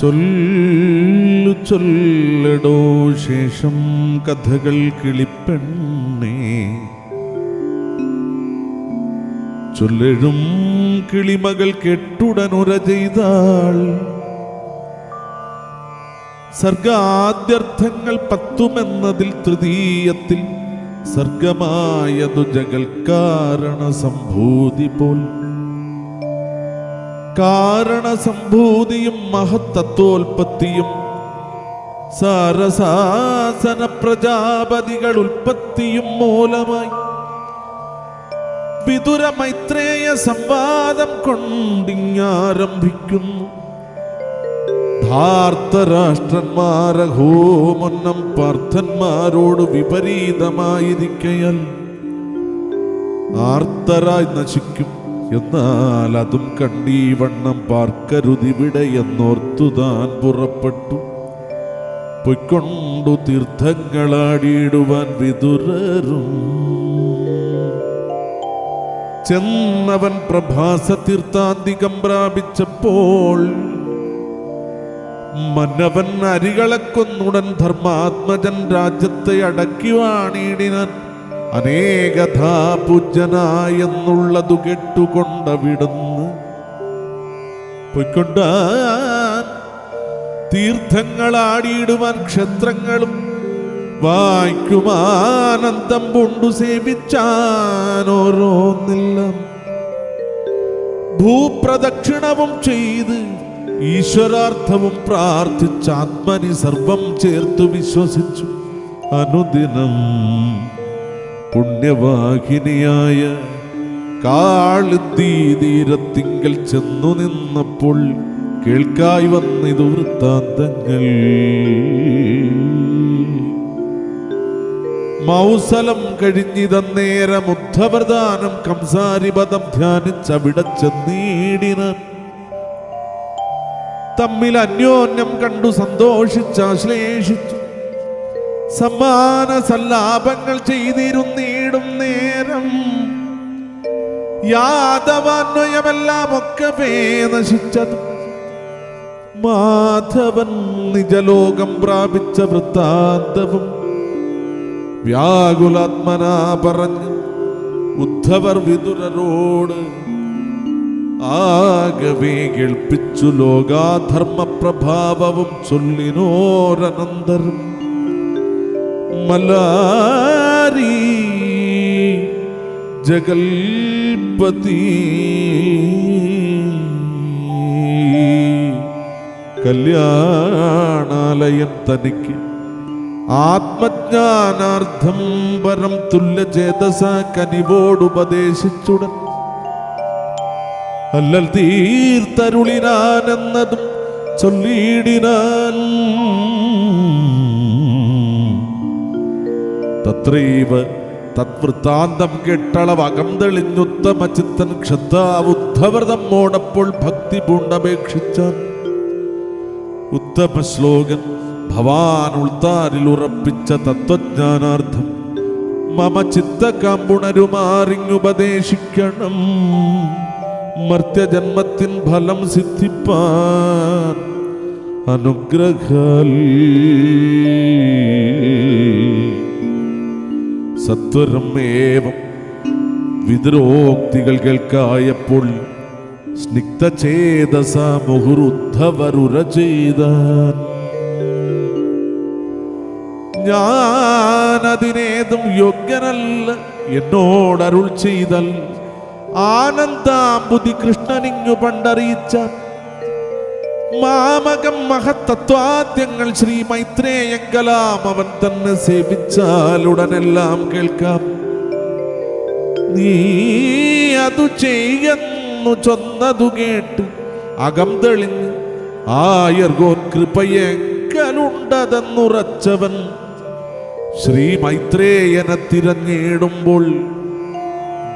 ചൊല്ലു ചൊല്ലടോ ശേഷം കഥകൾ കിളിപ്പെണ്ണേ. ചൊല്ലഴും കിളിമകൾ കെട്ടുടനുര ചെയ്താൾ. സർഗാദ്യർത്ഥങ്ങൾ പത്തുമെന്നതിൽ തൃതീയത്തിൽ സർഗമായതു ജഗൽകാരണസംഭൂതി പോൽ. കാരണസംഭൂതിയും മഹത്തത്വോൽപത്തിയും സാരസാസന പ്രജാപതികൾ ഉൽപ്പത്തിയും മൂലമായി വിതുര മൈത്രേയ സംവാദം കൊണ്ടിങ്ങാരംഭിക്കുന്നു. ധാർത്തരാഷ്ട്രന്മാരഹോമൊന്നം പാർത്ഥന്മാരോട് വിപരീതമായിരിക്കയാൽ ആർത്തരായി നശിക്കും. എന്നാൽ അതും കണ്ടീ വണ്ണം പാർക്കരുതിവിടെ എന്നോർത്തു താൻ പുറപ്പെട്ടു. പൊയ്ക്കൊണ്ടു തീർത്ഥങ്ങളാടിയിടുവാൻ വിതുരരും. ചെന്നവൻ പ്രഭാസ തീർത്ഥാന്തികം പ്രാപിച്ചപ്പോൾ മന്നവൻ അരികളെ കൊന്നുടൻ ധർമാത്മജൻ രാജ്യത്തെ അടക്കി വാണിടിനാൻ. അനേകഥാ പൂജ്യനായെന്നുള്ളതു കേട്ടുകൊണ്ടവിടുന്ന് പൊയ്ക്കൊണ്ടാൻ തീർത്ഥങ്ങളാടിയിടുവാൻ ക്ഷേത്രങ്ങളും വായിക്കുമാനന്ദം കൊണ്ടു സേവിച്ചാനോരോന്നില്ല ഭൂപ്രദക്ഷിണവും ചെയ്ത് ഈശ്വരാർത്ഥവും പ്രാർത്ഥിച്ച് ആത്മനി സർവം ചേർത്തു വിശ്വസിച്ചു. അനുദിനം പുണ്യവാഹിനിയായ കാളുതീതീരത്തിങ്കൽ ചെന്നു നിന്നപ്പോൾ കേൾക്കായി വന്നിതു വൃത്താന്തങ്ങൾ. മൗസലം കഴിഞ്ഞിതന്നേരം ഉദ്ധവ്രദാനം കംസാരിപദം ധ്യാനിച്ചവിടെ ചെന്നീടിനാൻ. തമ്മിൽ അന്യോന്യം കണ്ടു സന്തോഷിച്ചാശ്ലേഷിച്ചു സമ്മാന സല്ലാപങ്ങൾ ചെയ്തിരുന്നീടും നേരം യാദവാന്വയമെല്ലാം ഒക്കെ നശിച്ചത് മാധവൻ നിജലോകം പ്രാപിച്ച വൃത്താന്തവും വ്യാകുലാത്മനാ പറഞ്ഞു ഉദ്ധവർ വിതുരരോട് ആകവേ കേൾപ്പിച്ചു ലോകാധർമ്മ പ്രഭാവവും ചൊല്ലിനോരനന്ദർ മലാരി ജഗൽപതി കല്യാണാലയം തനിക്ക് ആത്മജ്ഞാനാർത്ഥം പരം തുല്യചേതസ കനിവോടുപദേശിച്ചുടൻ അല്ലൽ തീർത്തരുളിനാൻ എന്നതും ചൊല്ലിയിടിനാൻ തത്രൈവ തത്വൃത്താന്തം കെട്ടളവകം തെളിഞ്ഞുത്തമ ചിത്തൻ ക്ഷദ്ധാവുദ്ധവ്രതം മോടപ്പോൾ ഭക്തി പൂണ്ടപേക്ഷിച്ച ഉത്തമ ശ്ലോകൻ ഭവാൻ ഉൾത്താരിൽ ഉറപ്പിച്ച തത്വജ്ഞാനാർത്ഥം മമ ചിത്തകാമ്പുണരുമാറിങ്ങുപദേശിക്കണം മർത്യജന്മത്തിൻ ഫലം സിദ്ധിപ്പാൻ അനുഗ്രഹാൽ. സത്വരമേവം വിദ്രോക്തികൾ കേൾക്കായപ്പോൾ സ്നിഗ്ധചേതസ മുഹുരുദ്ധവരുര ചെയ്ത ഞാനതിനേതും യോഗ്യനല്ല എന്നോടരുൾ ചെയ്തൽ ആനന്ദാംബുതി കൃഷ്ണനിങ്ങു പണ്ടറിയിച്ച മാമകം മഹത്തത്വാദ്യങ്ങൾ ശ്രീ മൈത്രേയങ്കലാം അവൻ തന്നെ സേവിച്ചാൽ ഉടനെല്ലാം കേൾക്കാം. നീ അതു ചെയ്യുന്നു ചൊന്നതു കേട്ട് അകം തെളിഞ്ഞ് ആയർഗോൻ കൃപയെങ്കലുണ്ടതെന്നുറച്ചവൻ ശ്രീ മൈത്രേയനെ തിരഞ്ഞിടുമ്പോൾ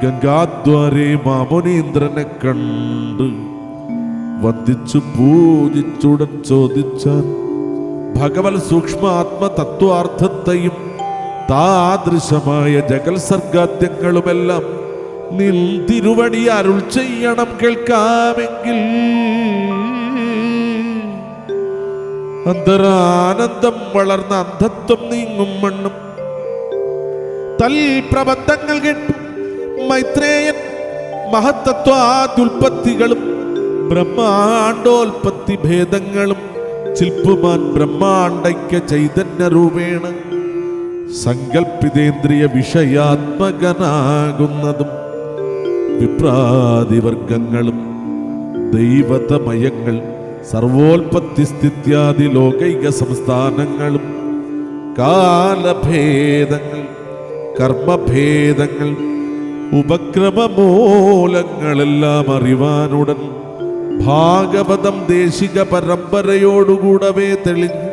ഗംഗാദ്വാരെ മാമുനീന്ദ്രനെ കണ്ട് വന്ദിച്ചു പൂജിച്ചുടൻ ചോദിച്ചാൻ ഭഗവത് സൂക്ഷ്മാത്മ തത്വാർത്ഥത്തെയും താദൃശമായ ജഗൽ സർഗാദ്യങ്ങളുമെല്ലാം നിൻ തിരുവടി അരുൾ ചെയ്യണം കേൾക്കാമെങ്കിൽ. അന്തരാനന്ദം വളർന്ന അന്ധത്വം നീങ്ങും മണ്ണും തൽപ്രബന്ധങ്ങൾ കേട്ടു. മൈത്രേയൻ മഹത്തത്വാദുൽപത്തികളും ബ്രഹ്മാണ്ടോൽപത്തി ഭേദങ്ങളും ചിൽപ്പുമാൻ ബ്രഹ്മാണ്ടയ്ക്ക ചൈതന്യ രൂപേണ സങ്കൽപ്പിതേന്ദ്രിയ വിഷയാത്മകനാകുന്നതും വിപ്രാതിവർഗങ്ങളും ദൈവതമയങ്ങൾ സർവോൽപത്തി സ്ഥിത്യാദി ലോകൈക സംസ്ഥാനങ്ങളും കാലഭേദങ്ങൾ കർമ്മഭേദങ്ങൾ ഉപക്രമമൂലങ്ങളെല്ലാം അറിവാനുടൻ ഭാഗവതം ദേശിക പരമ്പരയോടുകൂടവേ തെളിഞ്ഞു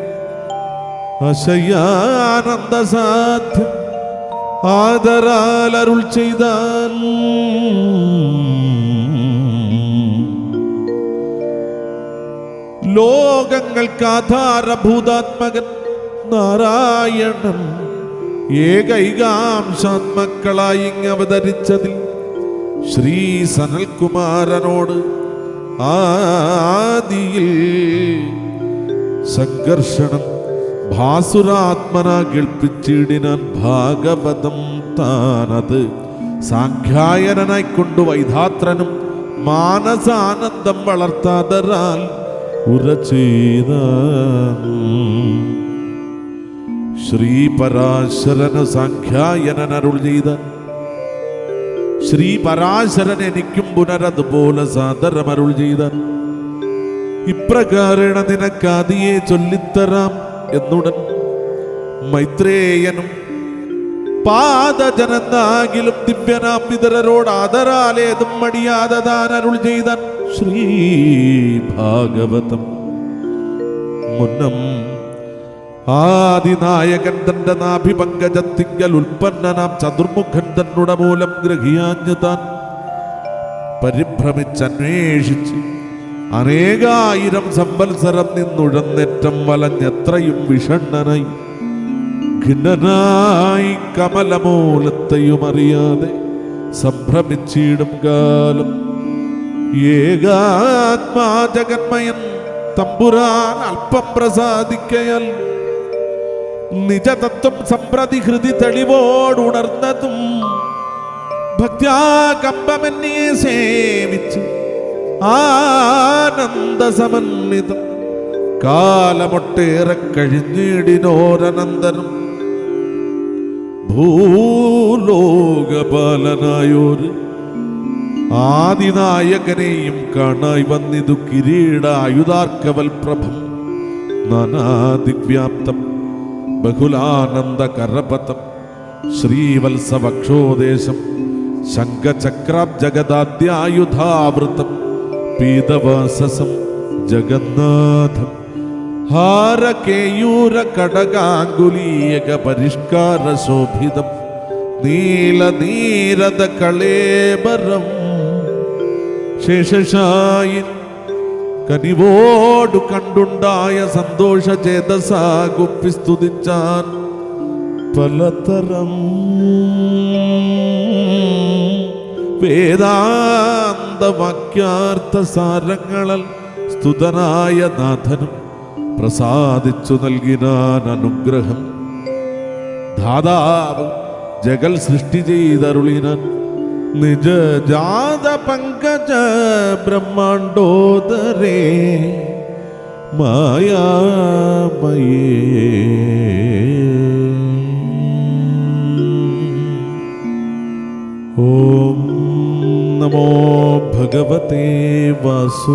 അശയാനന്ദ സാധ്യം ആദരാൽ അരുൾ ചെയ്താൽ ലോകങ്ങൾക്ക് ആധാരഭൂതാത്മകൻ നാരായണൻ ഏകൈകാംശാത്മക്കളായി ഇങ്ങ് അവതരിച്ചതിൽ ശ്രീ സനൽകുമാരനോട് ആദിയിൽ സംഘർഷണം ഭാസുരാത്മന കേൾപ്പിച്ചിടിനാൻ ഭാഗവതം താനത് സാഖ്യായനായി കൊണ്ട് വൈധാത്രനും മാനസാനന്ദം വളർത്താതരാൽ ഉറച്ചെയ്ത ശ്രീ പരാശരന് സാഖ്യായനൻ അരുൾ ചെയ്ത ശ്രീ പരാശരൻ എനിക്കും പുനരതുപോലെ സാദരമരുൾ ചെയ്ത ഇപ്രകാരേണ നിനക്കാതിയെ ചൊല്ലിത്തരാം എന്നുടൻ മൈത്രേയനും പാദജനന്നാകിലും ദിവ്യനാം പിതരരോട് ആദരാലേതും മടിയാതെ അരുൾ ചെയ്ത ശ്രീ ഭാഗവതം മുന്നം ആദിനായകൻ തന്റെ നാഭിപങ്കജത്തിങ്കൽ ഉൽപ്പന്നനാം ചതുർമുഖൻ തന്നുട മൂലം ഗ്രഹിയാഞ്ഞു താൻ പരിഭ്രമിച്ചന്വേഷിച്ച് അനേകായിരം സംവത്സരം നിന്നുഴന്നേറ്റം വലഞ്ഞെത്രയും വിഷണ്ണനായി. ഖിന്നനായി കമലമൂലത്തെയും അറിയാതെ സംഭ്രമിച്ചിടും കാലം. ഏകാത്മാ ജഗന്മയൻ തമ്പുരാൻ അല്പം പ്രസാദിക്കയാൽ നിജതത്വം സമ്പ്രതി ഹൃദി തെളിവോടുണർന്നതും ഭക്ത്യാകമ്പമെന്നെ സേവിച്ച് ആനന്ദസമന്വിതം. കാലമൊട്ടേറെ കഴിഞ്ഞിടിനോരനന്തരം ഭൂലോകപാലനായോര് ആദിനായകനെയും കാണായി വന്നിതു കിരീടായുധാർക്കവൽ പ്രഭം നാനാദിവ്യാപ്തം ബഹുലാനന്ദ കരപതം ശ്രീവത്സവക്ഷോദേശം ശംഖചക്രാബ്ജഗദാദ്യായുധാവൃതം പീതവാസസം ജഗന്നാഥം ഹാരകേയൂര നീലനീരതകളേബരം പരിഷ്കാര കനിവോടു കണ്ടുണ്ടായ സന്തോഷ ചേതസാകുപ്പി സ്തുതിച്ചാൻ. പലതരം വേദാന്ത വാക്യാർത്ഥ സാരങ്ങളൽ സ്തുതനായ നാഥനും പ്രസാദിച്ചു നൽകിനാൻ അനുഗ്രഹം. ധാതാവ് ജഗൽ സൃഷ്ടി ചെയ്തരുളിനാൻ. निजजातपङ्कज ब्रह्माण्डोदरे मायामये ॐ नमो भगवते वासुदेवाय